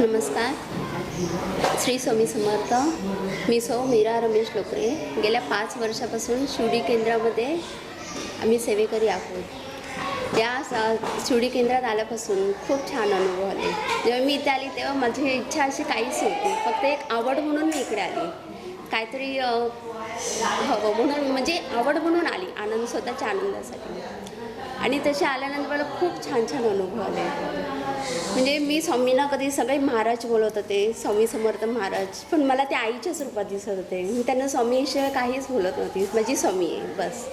नमस्कार. श्री स्वामी समर्थ. मी सौ मीरा रमेश लोकरे. गेल्या पाच वर्षापासून शिवडी केंद्रामध्ये आम्ही सेवेकरी आहोत. या शिवडी केंद्रात आल्यापासून खूप छान अनुभव आले. जेव्हा मी इथे आली तेव्हा माझी इच्छा अशी काहीच होती फक्त एक आवड म्हणून मी इकडे आली. काहीतरी हवं म्हणून म्हणजे आवड म्हणून आली. आनंद स्वतःच्या आनंदासाठी. आणि तसे आल्यानंतर मला खूप छान छान अनुभव आले. म्हणजे मी स्वामींना कधी सगळे महाराज बोलत होते स्वामी समर्थ महाराज. पण मला ते आईच्याच रूपात दिसत होते. मी त्यांना स्वामीशिवाय काहीच बोलत नव्हती. माझी स्वामी आहे बस.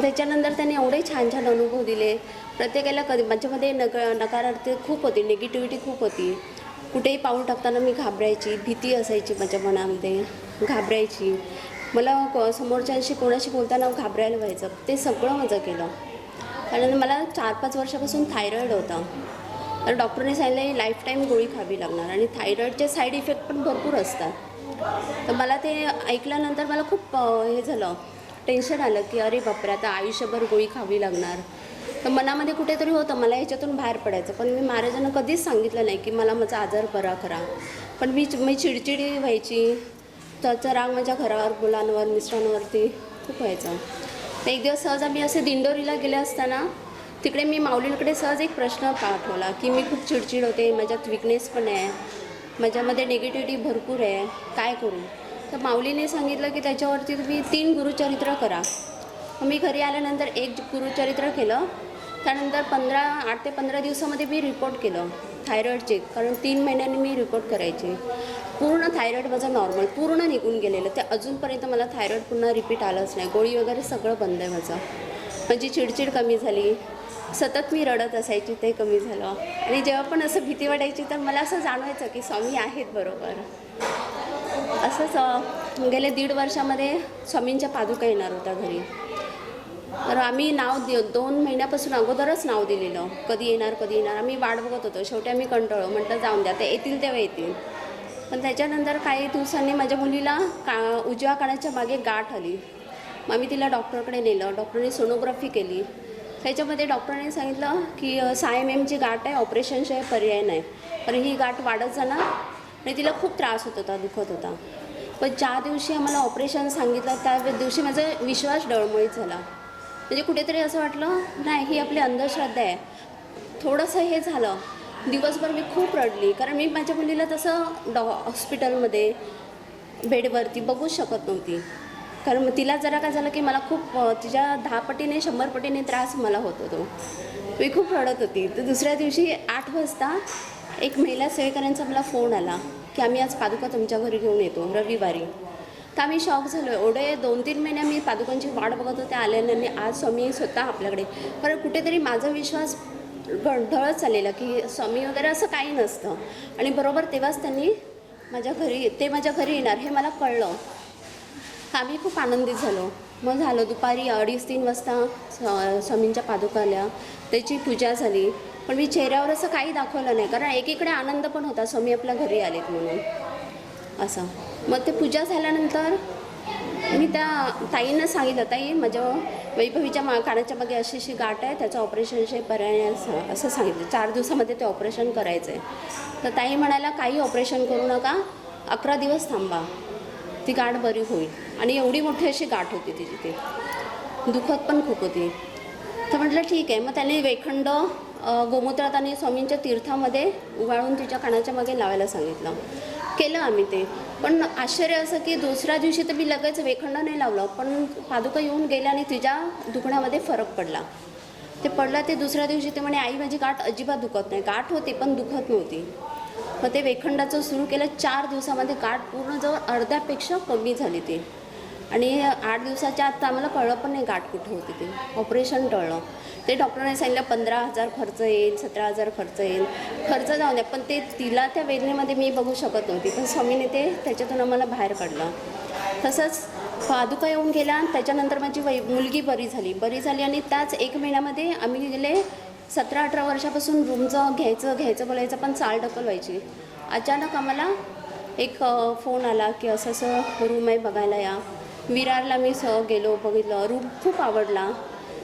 त्याच्यानंतर त्यांनी एवढे छान छान अनुभव दिले. प्रत्येकाला कधी माझ्यामध्ये नक नकारार्थी खूप होती निगेटिव्हिटी खूप होती. कुठेही पाऊल टाकताना मी घाबरायची भीती असायची माझ्या मनामध्ये. घाबरायची. मला को- समोरच्यांशी कोणाशी बोलताना घाबरायला व्हायचं. ते सगळं माझं केलं. कारण मला चार पाच वर्षापासून थायरॉईड होता. तर डॉक्टरने सांगितलं लाईफ टाईम गोळी खावी लागणार. आणि थायरॉईडचे साईड इफेक्ट पण भरपूर असतात. तर मला ते ऐकल्यानंतर मला खूप हे झालं टेन्शन आलं की अरे बापरे आता आयुष्यभर गोळी खावी लागणार. तर मनामध्ये कुठेतरी होतं मला ह्याच्यातून बाहेर पडायचं. पण मी महाराजांना कधीच सांगितलं नाही की मला माझा आजार बरा करा. पण मी मी चिडचिडी व्हायची. त्याचा राग माझ्या घरावर मुलांवर मिस्टरांवरती खूप व्हायचा. एक दिवस सहज आम्ही असे दिंडोरीला गेले असताना तिकडे मी माऊलींकडे सहज एक प्रश्न पाठवला की मी खूप चिडचिड होते माझ्यात विकनेस पण आहे माझ्यामध्ये निगेटिव्हिटी भरपूर आहे काय करू? तर माऊलीने सांगितलं की त्याच्यावरती तुम्ही तीन गुरुचरित्र करा. मी घरी आल्यानंतर एक गुरुचरित्र केलं. त्यानंतर पंधरा आठ ते पंधरा दिवसामध्ये मी रिपोर्ट केलं थायरॉईडचे कारण तीन महिन्यांनी मी रिपोर्ट करायची. पूर्ण थायरॉईड माझं नॉर्मल पूर्ण निघून गेलेलं. ते अजूनपर्यंत मला थायरॉईड पुन्हा रिपीट आलंच नाही. गोळी वगैरे सगळं बंद आहे माझं. माझी चिडचिड कमी झाली. सतत मी रडत असायची ते कमी झालं. आणि जेव्हा पण असं भीती वाटायची तर मला असं जाणवायचं की स्वामी आहेत बरोबर. असंच गेले दीड वर्षामध्ये स्वामींच्या पादुका येणार होत्या घरी. तर आम्ही नाव दे दोन महिन्यापासून अगोदरच नाव दिलेलं. कधी येणार कधी येणार आम्ही वाट बघत होतो. शेवटी आम्ही कंटाळलो. म्हटलं जाऊन द्या ते येतील तेव्हा येतील. पण त्याच्यानंतर काही दिवसांनी माझ्या मुलीला का उजव्या कानाच्या मागे गाठ आली. मग आम्ही तिला डॉक्टरकडे नेलं. डॉक्टरने सोनोग्राफी केली. त्याच्यामध्ये डॉक्टरने सांगितलं की सायम एमची गाठ आहे ऑपरेशनशिवाय पर्याय नाही. पण ही गाठ वाढत जाणार आणि तिला खूप त्रास होत होता दुखत होता. पण ज्या दिवशी आम्हाला ऑपरेशन सांगितलं त्या दिवशी माझा विश्वास डळमळीत झाला. म्हणजे कुठेतरी असं वाटलं नाही ही आपली अंधश्रद्धा आहे. थोडंसं हे झालं. दिवसभर मी खूप रडली कारण मी माझ्या मुलीला तसं डॉ हॉस्पिटलमध्ये बेडवरती बघूच शकत नव्हती. कारण मग तिला जरा काय झालं की मला खूप तिच्या दहा पटीने शंभर पटीने त्रास मला होत होतो. मी खूप रडत होती. तर दुसऱ्या दिवशी आठ वाजता एक महिला सेवेकऱ्यांचा मला फोन आला की आम्ही आज पादुका तुमच्या घरी घेऊन येतो रविवारी. तर आम्ही शॉक झालो. एवढे दोन तीन महिने मी पादुकांची वाट बघत होते आल्याने आणि आज स्वामी स्वतः आपल्याकडे. कारण कुठेतरी माझा विश्वास ढळत चाललेला की स्वामी वगैरे असं काही नसतं. आणि बरोबर तेव्हाच त्यांनी माझ्या घरी ते माझ्या घरी येणार हे मला कळलं. आम्ही खूप आनंदित झालो. मग झालं दुपारी अडीच तीन वाजता स- स्वामींच्या पादुका आल्या त्याची पूजा झाली. पण मी चेहऱ्यावर असं काही दाखवलं नाही. कारण एकीकडे आनंद पण होता. स्वामी आपल्या घरी आलेत म्हणून. असं. मग ते पूजा झाल्यानंतर मी त्या ताईंना सांगितलं ताई माझ्या वैभवीच्या मा कानाच्या मागे अशी अशी गाठ आहे. त्याचं ऑपरेशनचे पर्याय असं सांगितलं. चार दिवसामध्ये ते ऑपरेशन करायचं आहे तर ताई म्हणायला काही ऑपरेशन करू नका. अकरा दिवस थांबा. ती गाठ बरी होईल. आणि एवढी मोठी अशी गाठ होती तिची ती दुखत पण खूप होती. तर म्हटलं ठीक आहे. मग त्याने वेखंड गोमूत्रात आणि स्वामींच्या तीर्थामध्ये उगाळून तिच्या कानाच्या मागे लावायला सांगितलं. केलं आम्ही ते. पण आश्चर्य असं की दुसऱ्या दिवशी तर मी लगेच वेखंड नाही लावलं पण पादुका येऊन गेल्या आणि तिच्या दुखण्यामध्ये फरक पडला. ते पडला ते दुसऱ्या दिवशी ते म्हणे आई माझी गाठ अजिबात दुखत नाही. गाठ होती पण दुखत नव्हती. मग ते वेखंडाचं सुरू केलं चार दिवसामध्ये गाठ पूर्ण जवळ अर्ध्यापेक्षा कमी झाली ते. आणि आठ दिवसाच्या आत आम्हाला कळलं पण नाही गाठ कुठे होती ते. ऑपरेशन टळलं. ते डॉक्टरने सांगितलं पंधरा हजार खर्च येईल सतरा हजार खर्च येईल. खर्च जाऊ द्या पण ते तिला त्या वेदनेमध्ये मी बघू शकत नव्हती. पण स्वामीने ते त्याच्यातून आम्हाला बाहेर काढलं. तसंच पादुका येऊन गेला त्याच्यानंतर माझी वै मुलगी बरी झाली. बरी झाली आणि त्याच एक महिन्यामध्ये आम्ही गेले सतरा अठरा वर्षापासून रूमचं घ्यायचं घ्यायचं बोलायचं पण चाल ढकल व्हायची अचानक आम्हाला एक फोन आला की असं असं रूम आहे बघायला या. विरारला मी स गेलो बघितलं. रूम खूप आवडला.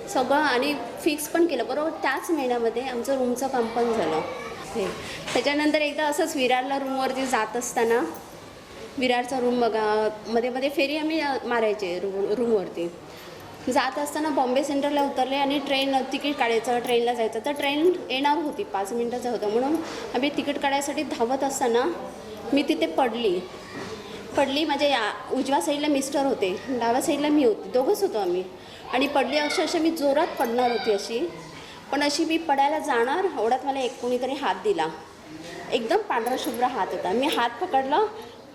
सगळं आणि फिक्स पण केलं. बरोबर त्याच महिन्यामध्ये आमचं रूमचं काम पण झालं. हे. त्याच्यानंतर एकदा असंच विरारला रूमवरती जात असताना विरारचा रूम बघा मध्ये मध्ये फेरी आम्ही मारायचे रूम रूमवरती. जात असताना बॉम्बे सेंटरला उतरले आणि ट्रेन तिकीट काढायचं ट्रेनला जायचं. तर ट्रेन येणार होती पाच मिनटाचं होतं. म्हणून आम्ही तिकीट काढायसाठी धावत असताना मी तिथे पडली. पडली माझ्या या उजव्या साईडला मिस्टर होते. डाव्या साईडला मी होते. दोघंच होतो आम्ही. आणि पडली अक्षरशः मी जोरात पडणार होती अशी. पण अशी मी पडायला जाणार एवढ्यात मला एक कोणीतरी हात दिला. एकदम पांढरा शुभ्र हात होता. मी हात पकडला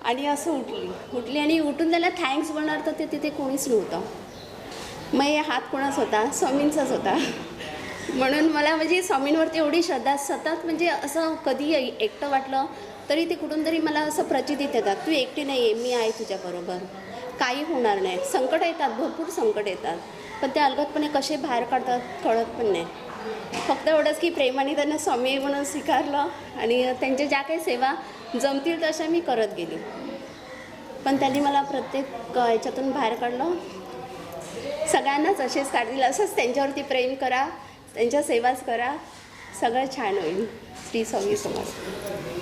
आणि असं उठली. उठली आणि उठून त्याला थँक्स बोलणार तर ते तिथे कोणीच नव्हतं. मग हे हात कोणाच होता? स्वामींचाच होता. म्हणून मला म्हणजे स्वामींवरती एवढी श्रद्धा सतत म्हणजे असं कधी एकटं वाटलं तरी ते कुठून तरी मला असं प्रचितीत येतात. तू एकटी नाही आहे मी आहे तुझ्याबरोबर काही होणार नाही. संकट येतात भरपूर संकट येतात. पण ते अलगतपणे कसे बाहेर काढतात कळत पण नाही. फक्त एवढंच की प्रेमाने त्यांना स्वामी म्हणून स्वीकारलं आणि त्यांच्या ज्या काही सेवा जमतील तशा मी करत गेली. पण त्यांनी मला प्रत्येक याच्यातून बाहेर काढलं. सगळ्यांनाच असेच काढतील असंच त्यांच्यावरती प्रेम करा त्यांच्या सेवाच करा. सगळं छान होईल. श्री स्वामी समर्थ.